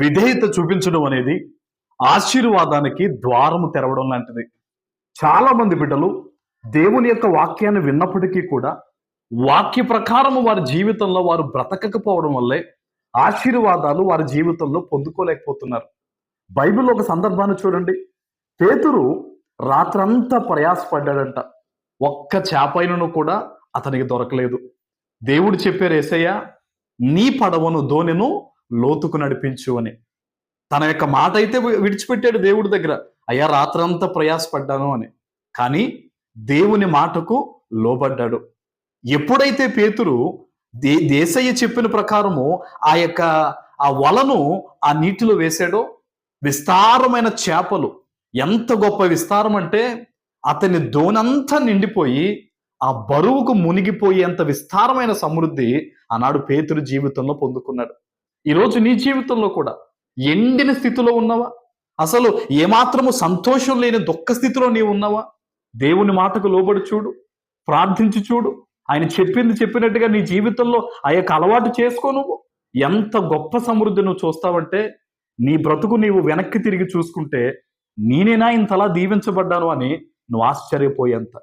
విధేయత చూపించడం అనేది ఆశీర్వాదానికి ద్వారము తెరవడం లాంటిది. చాలా మంది బిడ్డలు దేవుని యొక్క వాక్యాన్ని విన్నప్పటికీ కూడా వాక్య ప్రకారము వారి జీవితంలో వారు బ్రతకకపోవడం వల్లే ఆశీర్వాదాలు వారి జీవితంలో పొందుకోలేకపోతున్నారు. బైబిల్ ఒక సందర్భాన్ని చూడండి. పేతురు రాత్రంతా ప్రయాసపడ్డాడంట. ఒక్క చేపైనను కూడా అతనికి దొరకలేదు. దేవుడు చెప్పారు ఏసయ్య నీ పడవను ధోనిను లోతుకు నడిపించు అని. తన యొక్క మాట అయితే విడిచిపెట్టాడు దేవుడి దగ్గర. అయ్యా రాత్రంతా ప్రయాసపడ్డాను అని. కానీ దేవుని మాటకు లోబడ్డాడు. ఎప్పుడైతే పేతురు దే దేశయ్య చెప్పిన ప్రకారము ఆ యొక్క ఆ వలను ఆ నీటిలో వేశాడో విస్తారమైన చేపలు. ఎంత గొప్ప విస్తారం అంటే అతని దోనంతా నిండిపోయి ఆ బరువుకు మునిగిపోయేంత విస్తారమైన సమృద్ధి ఆనాడు పేతురు జీవితంలో పొందుకున్నాడు. ఈరోజు నీ జీవితంలో కూడా ఎండిన స్థితిలో ఉన్నావా? అసలు ఏమాత్రము సంతోషం లేని దుఃఖ స్థితిలో నీవు ఉన్నావా? దేవుని మాటకు లోబడి చూడు ప్రార్థించి చూడు. ఆయన చెప్పింది చెప్పినట్టుగా నీ జీవితంలో ఆ యొక్క అలవాటు చేసుకో నువ్వు. ఎంత గొప్ప సమృద్ధి నువ్వు చూస్తావంటే నీ బ్రతుకు నీవు వెనక్కి తిరిగి చూసుకుంటే నేనేనా ఇంతలా దీవించబడ్డాను అని నువ్వు ఆశ్చర్యపోయేంత.